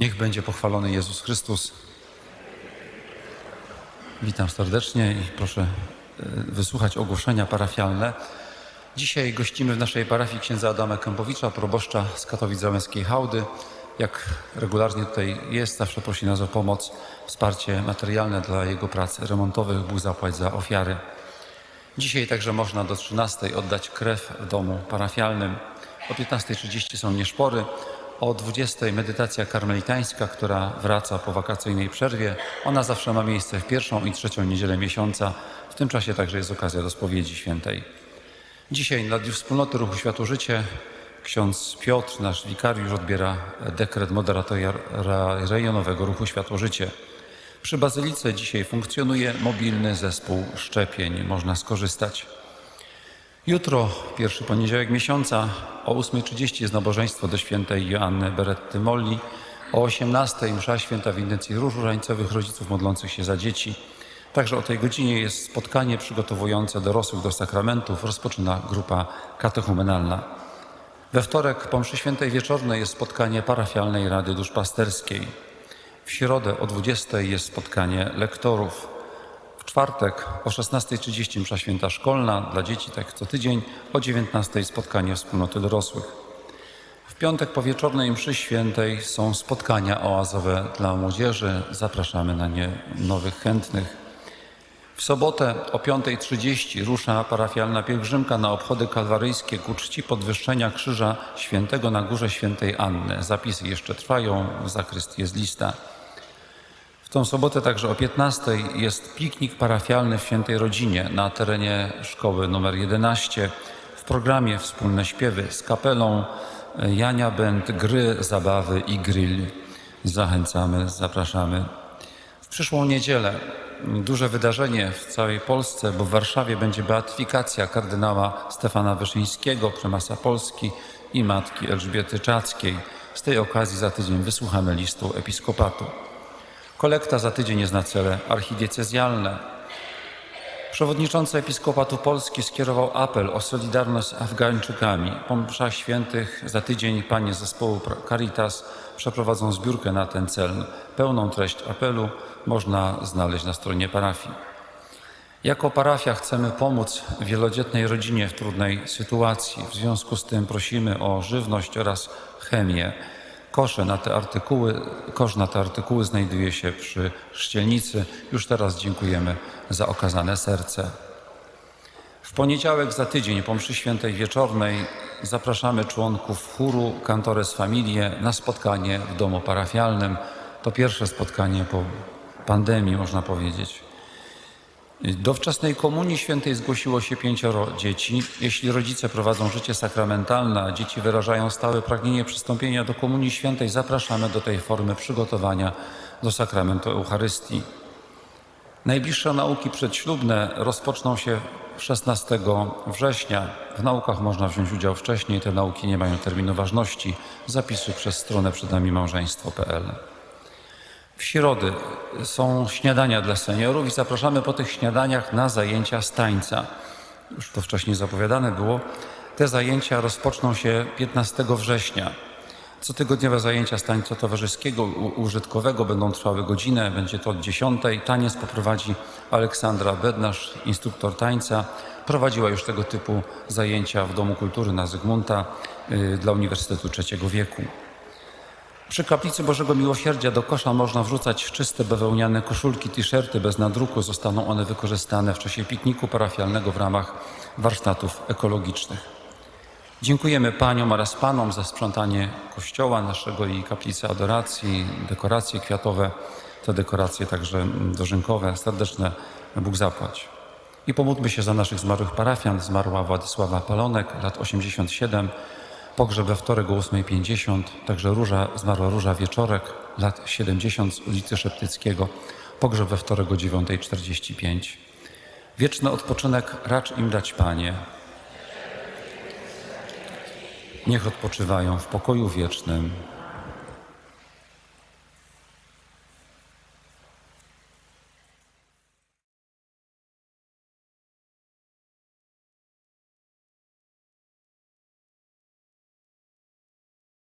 Niech będzie pochwalony Jezus Chrystus. Witam serdecznie i proszę e, wysłuchać ogłoszenia parafialne. Dzisiaj gościmy w naszej parafii księdza Adama Kępowicza, proboszcza z Katowic-Załęskiej Hałdy. Jak regularnie tutaj jest, zawsze prosi nas o pomoc, wsparcie materialne dla jego prac remontowych. Bóg zapłać za ofiary. Dzisiaj także można do 13 oddać krew w domu parafialnym. O 15.30 są nieszpory. O 20.00 medytacja karmelitańska, która wraca po wakacyjnej przerwie. Ona zawsze ma miejsce w pierwszą i trzecią niedzielę miesiąca. W tym czasie także jest okazja do spowiedzi świętej. Dzisiaj dla Wspólnoty Ruchu Światło Życie ksiądz Piotr, nasz wikariusz, odbiera dekret moderatora rejonowego Ruchu Światło Życie. Przy Bazylice dzisiaj funkcjonuje mobilny zespół szczepień. Można skorzystać. Jutro, pierwszy poniedziałek miesiąca, o 8.30 jest nabożeństwo do świętej Joanny Beretty Molli. O 18.00 msza święta w intencji różańcowych rodziców modlących się za dzieci. Także o tej godzinie jest spotkanie przygotowujące dorosłych do sakramentów. Rozpoczyna grupa katechumenalna. We wtorek po mszy świętej wieczornej jest spotkanie parafialnej Rady Duszpasterskiej. W środę o 20.00 jest spotkanie lektorów. W czwartek o 16.30 msza święta szkolna dla dzieci, tak co tydzień. O 19.00 spotkanie wspólnoty dorosłych. W piątek po wieczornej mszy świętej są spotkania oazowe dla młodzieży. Zapraszamy na nie nowych chętnych. W sobotę o 5.30 rusza parafialna pielgrzymka na obchody kalwaryjskie ku czci podwyższenia Krzyża Świętego na Górze Świętej Anny. Zapisy jeszcze trwają, w zakrystii jest lista. Tą sobotę także o 15.00 jest piknik parafialny w Świętej Rodzinie na terenie szkoły nr 11. W programie wspólne śpiewy z kapelą, Jania Band, gry, zabawy i grill. Zachęcamy, zapraszamy. W przyszłą niedzielę duże wydarzenie w całej Polsce, bo w Warszawie będzie beatyfikacja kardynała Stefana Wyszyńskiego, prymasa Polski i matki Elżbiety Czackiej. Z tej okazji za tydzień wysłuchamy listu episkopatu. Kolekta za tydzień jest na cele archidiecezjalne. Przewodniczący Episkopatu Polski skierował apel o solidarność z Afgańczykami. Po mszach świętych za tydzień panie zespołu Caritas przeprowadzą zbiórkę na ten cel. Pełną treść apelu można znaleźć na stronie parafii. Jako parafia chcemy pomóc wielodzietnej rodzinie w trudnej sytuacji. W związku z tym prosimy o żywność oraz chemię. Kosze na te artykuły, kosz na te artykuły znajduje się przy chrzcielnicy. Już teraz dziękujemy za okazane serce. W poniedziałek za tydzień po mszy świętej wieczornej zapraszamy członków chóru Cantores Familie na spotkanie w domu parafialnym. To pierwsze spotkanie po pandemii, można powiedzieć. Do wczesnej komunii świętej zgłosiło się pięcioro dzieci. Jeśli rodzice prowadzą życie sakramentalne, a dzieci wyrażają stałe pragnienie przystąpienia do komunii świętej, zapraszamy do tej formy przygotowania do sakramentu Eucharystii. Najbliższe nauki przedślubne rozpoczną się 16 września. W naukach można wziąć udział wcześniej, te nauki nie mają terminu ważności. Zapisy przez stronę przed nami małżeństwo.pl. W środę są śniadania dla seniorów i zapraszamy po tych śniadaniach na zajęcia z tańca. Już to wcześniej zapowiadane było. Te zajęcia rozpoczną się 15 września. Cotygodniowe zajęcia z tańca towarzyskiego, użytkowego będą trwały godzinę, będzie to od 10. Taniec poprowadzi Aleksandra Bednarz, instruktor tańca. Prowadziła już tego typu zajęcia w Domu Kultury na Zygmunta y, dla Uniwersytetu Trzeciego Wieku. Przy kaplicy Bożego Miłosierdzia do kosza można wrzucać czyste bawełniane koszulki, t-shirty bez nadruku. Zostaną one wykorzystane w czasie pikniku parafialnego w ramach warsztatów ekologicznych. Dziękujemy Paniom oraz Panom za sprzątanie kościoła naszego i kaplicy adoracji, dekoracje kwiatowe, te dekoracje także dożynkowe. Serdeczne Bóg zapłać. I pomódlmy się za naszych zmarłych parafian. Zmarła Władysława Palonek, lat 87, pogrzeb we wtorek o 8.50, także Róża, zmarła Róża Wieczorek, lat 70 z ulicy Szeptyckiego, pogrzeb we wtorek o 9.45. Wieczny odpoczynek racz im dać Panie. Niech odpoczywają w pokoju wiecznym.